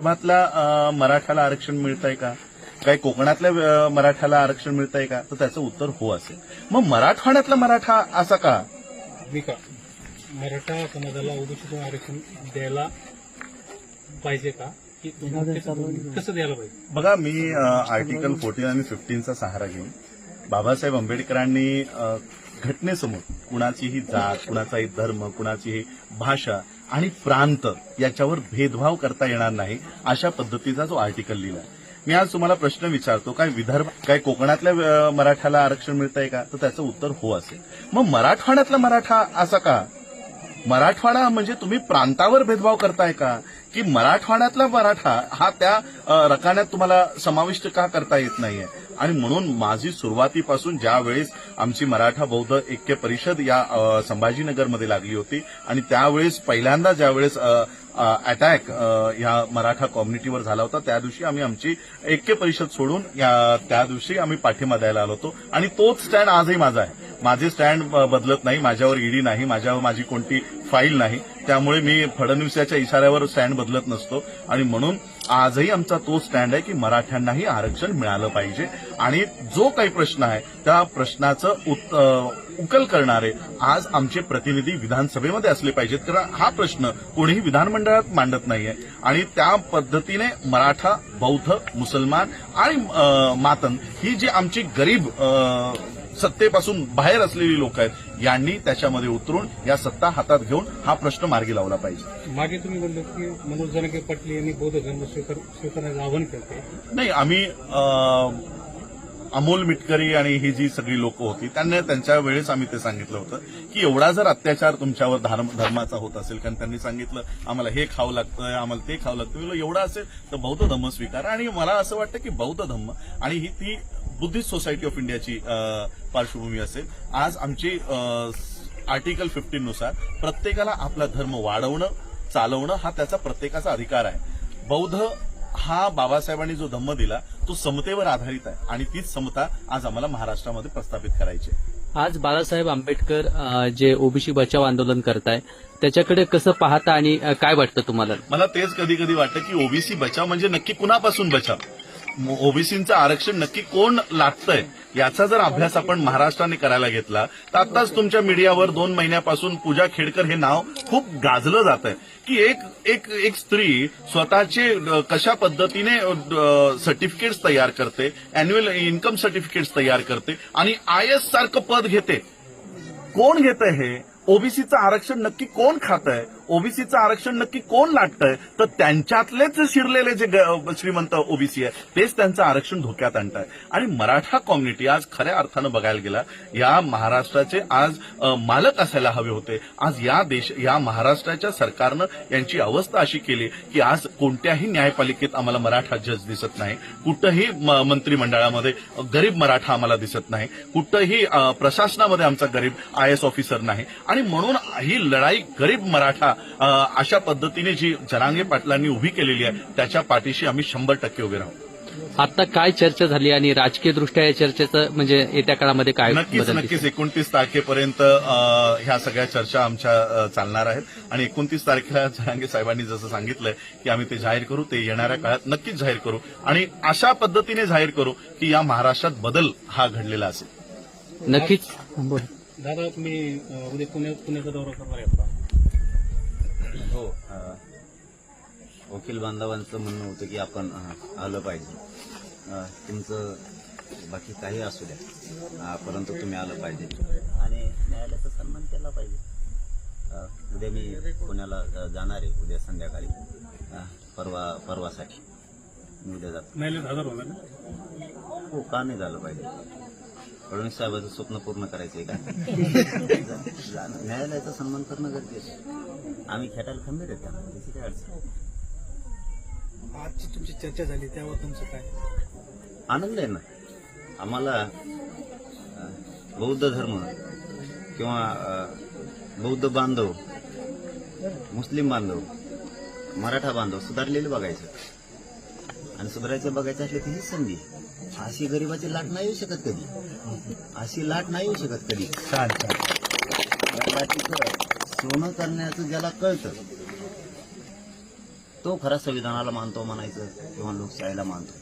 विदर्भातल्या अ, मराठ्याला आरक्षण मिळतंय का? काही कोकणातल्या अ, मराठ्याला आरक्षण मिळतंय का? तर त्याचं उत्तर हो असेल. मग मराठवाड्यातला मराठा असा का? मी का? मराठा समाजाला ओबीसीतून आरक्षण द्यायला पाहिजे का? कसं द्यायला पाहिजे? बघा मी आर्टिकल फोर्टीन आणि फिफ्टीनचा सहारा घेऊन बाबासाहेब आंबेडकरांनी घटनेसमोर कुणाचीही जात कुणाचाही धर्म कुणाचीही भाषा आणि प्रांत याच्यावर भेदभाव करता येणार नाही अशा पद्धतीचा जो आर्टिकल लिहिला मी आज तुम्हाला प्रश्न विचारतो काय विदर्भ काय कोकणातल्या मराठाला मराठ्याला आरक्षण मिळतंय का? तर त्याचं उत्तर हो असेल. मग मराठवाड्यातला मराठा असा का? मराठवाडा म्हणजे तुम्ही प्रांतावर भेदभाव करताय का? की मराठवाड्यातला मराठा हा त्या रकान्यात तुम्हाला समाविष्ट का करता येत नाहीये? आणि म्हणून माझी सुरुवातीपासून ज्यावेळेस आमची मराठा बौद्ध ऐक्य परिषद या संभाजीनगरमध्ये लागली होती आणि त्यावेळेस पहिल्यांदा ज्यावेळेस अटॅक या मराठा कम्युनिटीवर झाला होता त्या दिवशी आम्ही आमची ऐक्य परिषद सोडून त्या दिवशी आम्ही पाठिंबा द्यायला आलो होतो. आणि तोच स्टँड आजही माझा आहे. माझे स्टँड बदलत नाही माझ्यावर ईडी नाही माझ्यावर माझी कोणती फाईल नाही. त्यामुळे मी फडणवीस याच्या इशाऱ्यावर स्टँड बदलत नसतो. आणि म्हणून आजही आमचा तो स्टँड आहे की मराठ्यांनाही आरक्षण मिळालं पाहिजे. आणि जो काही प्रश्न आहे त्या प्रश्नाचं उत- उकल करणारे आज आमचे प्रतिनिधी विधानसभेमध्ये असले पाहिजेत. कारण हा प्रश्न कोणीही विधानमंडळात मांडत नाहीये. आणि त्या पद्धतीने मराठा बौद्ध मुसलमान आणि मातन ही जी आमची गरीब सत्तेपासून बाहेर असलेली लोक आहेत यांनी त्याच्यामध्ये उतरून या सत्ता हातात घेऊन हा प्रश्न मार्गी लावला पाहिजे. मागे तुम्ही बोललो की मनोज जरांगे पाटील यांनी बौद्ध धर्म स्वीकार स्वीकारण्याचं आवाहन करते नाही आम्ही अमोल मिटकरी आणि ही जी सगळी लोक होती त्यांना त्यांच्या वेळेस आम्ही ते सांगितलं होतं की एवढा जर अत्याचार तुमच्यावर धर्म धर्माचा होत असेल कारण त्यांनी सांगितलं आम्हाला हे खावं लागतं आम्हाला ते खावं लागतं एवढा एवढं असेल तर बौद्ध धम्म स्वीकारा. आणि मला असं वाटतं की बौद्ध धम्म आणि ही ती बुद्धिस्ट सोसायटी ऑफ इंडियाची पार्श्वभूमी असेल. आज आमची आर्टिकल फिफ्टीन नुसार प्रत्येकाला आपला धर्म वाढवणं चालवणं हा त्याचा प्रत्येकाचा अधिकार आहे. बौद्ध हा बाबासाहेबांनी जो धम्म दिला तो समतेवर आधारित आहे. आणि तीच समता आज आम्हाला महाराष्ट्रामध्ये प्रस्थापित करायची आहे. आज बाळासाहेब आंबेडकर जे ओबीसी बचाव आंदोलन करताय त्याच्याकडे कसं पाहता आणि काय वाटतं तुम्हाला? मला तेच कधी कधी वाटतं की ओबीसी बचाव म्हणजे नक्की कुणापासून बचाव? ओबीसींचं आरक्षण नक्की कोण लागतंय याचा जर अभ्यास आपण महाराष्ट्राने करायला घेतला तर आताच तुमच्या मीडियावर दोन महिन्यापासून पूजा खेडकर हे नाव खूप गाजलं जात आहे की एक एक एक स्त्री स्वतःचे कशा पद्धतीने सर्टिफिकेट्स तयार करते अॅन्युअल इन्कम सर्टिफिकेट्स तयार करते आणि आय एस सारखं पद घेते. कोण घेत हे? ओबीसीचं आरक्षण नक्की कोण खात आहे ओबीसीचं आरक्षण नक्की कोण लाटतंय? तर त्यांच्यातलेच शिरलेले जे श्रीमंत ओबीसी आहे तेच त्यांचं आरक्षण धोक्यात आणत आहे आणि मराठा कॉम्युनिटी आज खऱ्या अर्थानं बघायला गेला या महाराष्ट्राचे आज मालक असायला हवे होते. आज या देश या महाराष्ट्राच्या सरकारनं यांची अवस्था अशी केली की आज कोणत्याही न्यायपालिकेत आम्हाला मराठा जज दिसत नाही. कुठंही मंत्रिमंडळामध्ये गरीब मराठा आम्हाला दिसत नाही. कुठंही प्रशासनामध्ये आमचा गरीब आय एस ऑफिसर नाही. आणि म्हणून ही लढाई गरीब मराठा अशा पद्धतीने जी जरांगे पाटलांनी उभी केलेली आहे त्याच्या पाठीशी आम्ही शंभर टक्के उभे राहू. आता काय चर्चा झाली आणि राजकीय दृष्ट्या या चर्चेचं म्हणजे येत्या काळामध्ये काय नक्कीच नक्कीच. एकोणतीस तारखेपर्यंत अ, ह्या सगळ्या चर्चा आमच्या चालणार आहेत. आणि एकोणतीस तारखेला जहांगीर साहेबांनी जसं सांगितलंय की आम्ही ते जाहीर करू ते येणाऱ्या काळात नक्कीच जाहीर करू. आणि अशा पद्धतीने जाहीर करू की या महाराष्ट्रात बदल हा घडलेला असेल. नक्कीच. दादा तुम्ही उद्या पुण्यात पुण्याचा दौरा करणार वकील बांधवांचं म्हणणं होतं की आपण आलं पाहिजे. तुमचं बाकी काही असू द्या. परंतु तुम्ही आलं पाहिजे. आणि न्यायालयाचा सन्मान केला पाहिजे. उद्या मी पुण्याला जाणार आहे उद्या संध्याकाळी. परवा परवासाठी. मी उद्या जातो. हो का नाही झालं पाहिजे? फडणवीस साहेबाचं स्वप्न पूर्ण करायचं आहे का न्यायालयाचा सन्मान करणं गरजेचं आहे. आम्ही खेटायला खंबीर आहेत त्याची काय अडचण. आजची तुमची चर्चा झाली त्यावर तुमचं काय? आनंद आहे ना? आम्हाला बौद्ध धर्म किंवा बौद्ध बांधव मुस्लिम बांधव मराठा बांधव सुधारलेले बघायचं. आणि सुधारायचं बघायचं असलं की हीच संधी. अशी गरिबाची लाट नाही येऊ शकत कधी. अशी लाट नाही येऊ शकत कधी. सोनं करण्याचं ज्याला कळतं तो खरा संविधानाला मानतो म्हणायचं किंवा लोकशाहीला मानतो.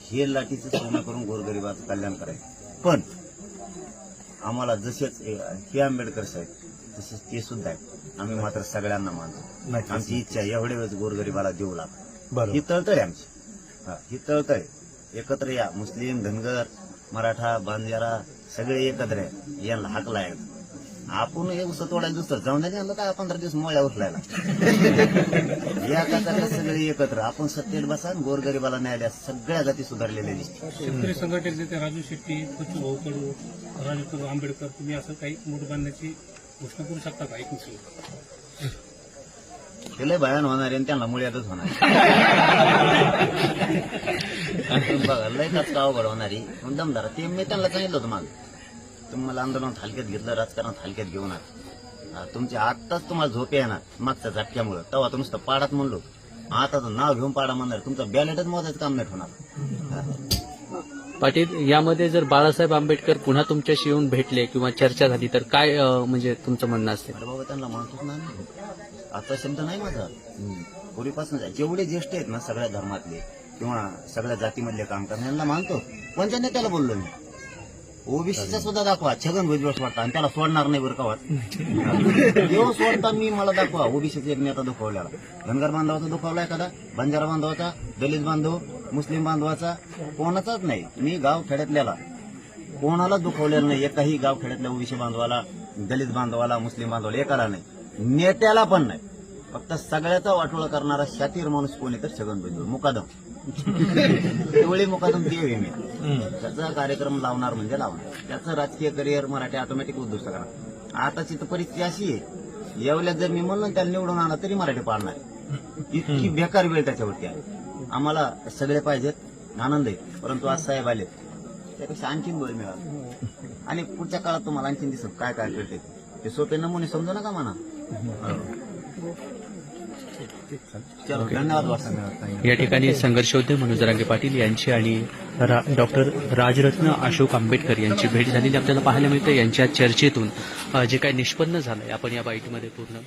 हे लाठीचं सोनं करून गोरगरिबाचं कल्याण करायचं. पण आम्हाला जसेच हे आंबेडकर साहेब तसेच ते सुद्धा आहेत. आम्ही मात्र सगळ्यांना मानतो. आमची इच्छा आहे एवढ्या वेळेस गोरगरिबाला देऊ लाग. बरोबर. ही तळतळ आमची. हा, ही तळतळ. एकत्र या. मुस्लिम धनगर मराठा बांजारा सगळे एकत्र आहे यांना हाकला आहे आपण हे उसं तोडायला दुसरं जाऊन द्या यांना काय पंधरा दिवस मोळ्या उठलायला या काकाला सगळे एकत्र. आपण सत्तेत बसा आणि गोरगरिबाला न्यायालय सगळ्या जाती सुधारलेल्या दिसते शेतकरी संघटनेचे ते राजू शेट्टी बच्चू भाऊ कडू राजू कडू आंबेडकर तुम्ही असं काही मूठ बांधण्याची घोषणा करू शकता का? ऐकून ते लय भयान होणार आहे आणि त्यांना मुळ्यातच होणार बघा लय काच का अवघड होणारी पण दमदार. ते मी त्यांना सांगितलं होतं माग. तुम्ही मला आंदोलनात हलक्यात घेतलं राजकारणात हलक्यात घेऊ नका तुमच्या आत्ताच तुम्हाला झोप येणार मागच्या झटक्यामुळं. तेव्हा तर नुसतं पाडात म्हणलो. आता तर नाव घेऊन पाडा म्हणणार. तुमचं बॅलेटच मोजायचं काम नाही होणार. पाटील यामध्ये जर बाळासाहेब आंबेडकर पुन्हा तुमच्याशी येऊन भेटले किंवा चर्चा झाली तर काय म्हणजे तुमचं म्हणणं अरे बाबा त्यांना म्हणतोच ना मी. आजचा शब्द नाही माझा. पूर्वीपासून जेवढे ज्येष्ठ आहेत ना सगळ्या धर्मातले किंवा सगळ्या जातीमधले काम करणारे यांना मानतो कोणत्या नेत्याला बोललो मी. ओबीसीचा सुद्धा दाखवा. छगन भुजबळ वाटतं आणि त्याला सोडणार नाही बरं का वाट. देव सोडता मी मला दाखवा. ओबीसीचा एक नेता दुखावल्याला धनगर बांधवाचा दुखावला एखादा? बंजारा बांधवाचा? दलित बांधव? मुस्लिम बांधवाचा? कोणाचाच नाही. मी गाव खेड्यातल्याला. कोणाला दुखवलेलं नाही? एकाही गाव खेड्यातल्या ओबीसी बांधवाला दलित बांधवाला मुस्लिम बांधवाला एकाला नाही. नेत्याला पण नाही. फक्त सगळ्याचा वाटोळा करणारा शातीर माणूस कोणी तर छगन भुजबळ. मुकादम. डोळे मुकादम देव आहे मी त्याचा कार्यक्रम लावणार म्हणजे लावणार. त्याचं राजकीय करिअर मराठी ऑटोमॅटिक उद्ध्वस्त करणार. आताची तर परिस्थिती अशी आहे. एवढ्यात जर मी म्हणलं त्याला निवडून आणा तरी मराठी पाडणार. आहे. इतकी बेकार वेळ त्याच्यावरती आहे. आम्हाला सगळे पाहिजेत आनंद आहे. परंतु आज साहेब आले त्यापेक्षा आणखीन बळ मिळाला. आणि पुढच्या काळात तुम्हाला आणखीन दिसत काय काय करते. ते सोपे नमुने समजू नका म्हणा. या ठिकाणी संघर्षोद्य मनोज रांगे पाटील यांची आणि रा- डॉक्टर राजरत्न अशोक आंबेडकर यांची भेट झालेली आपल्याला पाहायला मिळते यांच्या चर्चेतून जे काही निष्पन्न झालंय. आपण या बाईटमध्ये पूर्ण